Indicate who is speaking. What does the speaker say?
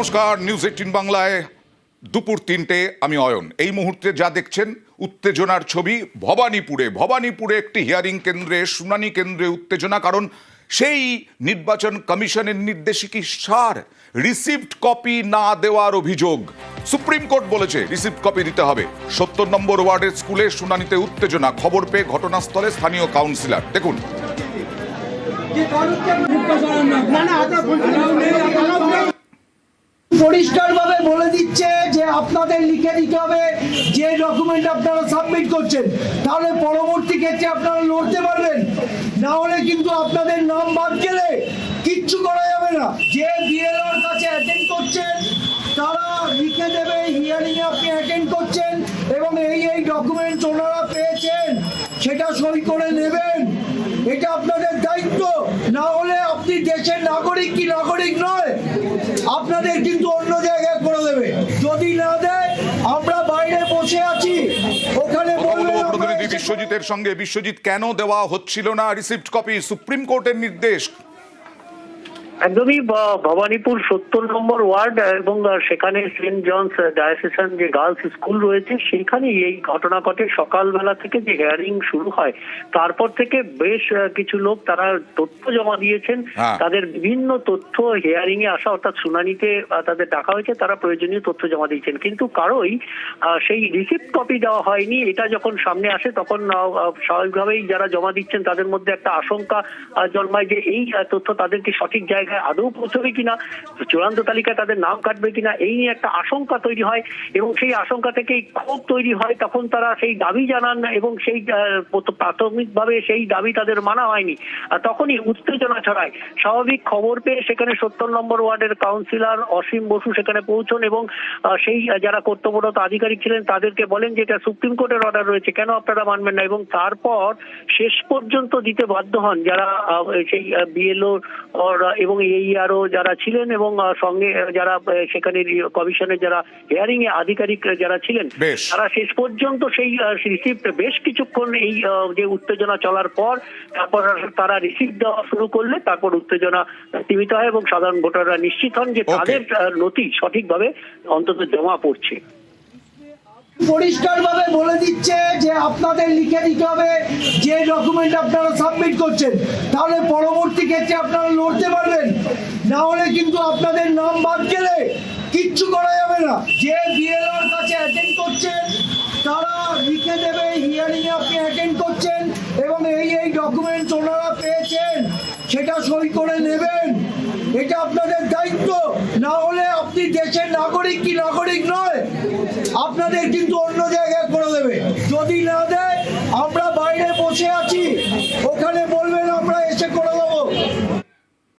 Speaker 1: নমস্কার news eighteen বাংলায় দুপুর তিনটে, আমি অয়ন। এই মুহূর্তে যা দেখছেন, উত্তেজনার ছবি ভবানীপুরে। ভবানীপুরে একটি হিয়ারিং কেন্দ্রে, শুনানি কেন্দ্রে উত্তেজনা, কারণ সেই নির্বাচন কমিশনের নির্দেশে কি সার রিসিভড কপি না দেওয়ার অভিযোগ। সুপ্রিম কোর্ট বলেছে রিসিভড কপি দিতে হবে। সত্তর নম্বর ওয়ার্ডের স্কুলে শুনানিতে উত্তেজনা। খবর পেয়ে ঘটনাস্থলে স্থানীয় কাউন্সিলর দেখুন।
Speaker 2: পরিষ্কারভাবে বলে দিচ্ছে যে আপনাদের লিখে দিতে হবে যে ডকুমেন্ট আপনারা সাবমিট করছেন। তাহলে পরবর্তী ক্ষেত্রে আপনারা লড়তে পারবেন। না হলে কিন্তু আপনাদের নাম বাদ গেলে কিচ্ছু করা যাবে না। যে বিএলওর কাছে অ্যাটেন্ড করছেন, তারা লিখে দেবে হিয়ারিং আপনি অ্যাটেন্ড করছেন এবং এই এই ডকুমেন্টস ওনারা পেয়েছেন, সেটা সই করে নেবেন। এটা আপনাদের দায়িত্ব। না হলে আপনি দেশের নাগরিক কি, নাগরিক কিন্তু অন্য জায়গায় করে দেবে। যদি না দেয় আমরা বাইরে বসে আছি। ওখানে
Speaker 1: বিশ্বজিতের সঙ্গে। বিশ্বজিৎ কেন দেওয়া হচ্ছিল না? রিসিপ্ট কপি সুপ্রিম কোর্টের নির্দেশ।
Speaker 3: একদমই ভবানীপুর সত্তর নম্বর ওয়ার্ড এবং সেখানে সেন্ট জনস ডায়াসেশন যে গার্লস স্কুল রয়েছে সেখানেই এই ঘটনা ঘটে সকালবেলা থেকে যে হেয়ারিং শুরু হয়। তারপর থেকে বেশ কিছু লোক তারা তথ্য জমা দিয়েছেন।
Speaker 1: হ্যাঁ।
Speaker 3: তাদের বিভিন্ন তথ্য হেয়ারিং এ আসা অর্থাৎ শুনানিতে তাদের ডাকা হয়েছে তারা প্রয়োজনীয় তথ্য জমা দিয়েছেন। কিন্তু কারোই সেই রিসিপ্ট কপি দেওয়া হয়নি। এটা যখন সামনে আসে তখন স্বাভাবিকভাবেই যারা জমা দিচ্ছেন তাদের মধ্যে একটা আশঙ্কা জন্মায় যে এই তথ্য তাদেরকে সঠিক জায়গায় আদৌ পৌঁছবে কিনা, চূড়ান্ত তালিকায় তাদের নাম কাটবে কিনা, এই নিয়ে একটা আশঙ্কা তৈরি হয় এবং সেই আশঙ্কা থেকেই ক্ষোভ তৈরি হয়, তখন তারা সেই দাবি জানান এবং সেই প্রাথমিকভাবে সেই দাবি তাদের মানা হয়নি। তখনই উত্তেজনা ছড়ায়। স্বাভাবিক খবর পেয়ে সেখানে সত্তর নম্বর ওয়ার্ডের কাউন্সিলর অসীম বসু সেখানে পৌঁছন এবং সেই যারা কর্তব্যরত আধিকারিক ছিলেন তাদেরকে বলেন যে এটা সুপ্রিম কোর্টের অর্ডার রয়েছে, কেন আপনারা মানবেন না? এবং তারপর শেষ পর্যন্ত দিতে বাধ্য হন যারা সেই বিএলও এবং এইআরও যারা ছিলেন এবং সঙ্গে যারা সেখানে কমিশনের যারা হিয়ারিং এ আধিকারিক যারা ছিলেন তারা শেষ পর্যন্ত সেই রিসিপ্ট বেশ কিছুক্ষণ এই যে উত্তেজনা চলার পর তারপর তারা রিসিপ্ট দেওয়া শুরু করলে তারপর উত্তেজনা সীমিত হয় এবং সাধারণ ভোটাররা নিশ্চিত হন যে. তাদের নথি সঠিকভাবে অন্তত জমা পড়ছে
Speaker 2: পরিষ্কারভাবে বলে দিচ্ছে যে আপনাদের লিখে দিতে হবে যে ডকুমেন্ট আপনারা সাবমিট করছেন। তাহলে পরবর্তী ক্ষেত্রে আপনারা লড়তে পারবেন। না হলে কিন্তু আপনাদের নাম বাদ গেলে কিচ্ছু করা যাবে না। যে বিএলওর কাছে অ্যাটেন্ড করছেন, তারা লিখে দেবে হিয়ারিং আপনি অ্যাটেন্ড করছেন এবং এই এই ডকুমেন্টস ওনারা পেয়েছেন, সেটা সই করে নেবেন। এটা আপনাদের দায়িত্ব। না হলে আপনি দেশের নাগরিক কি, নাগরিক নয় আপনাদের কিন্তু অন্য জায়গায় করে দেবে যদি না দেয় আমরা বাইরে বসে আছি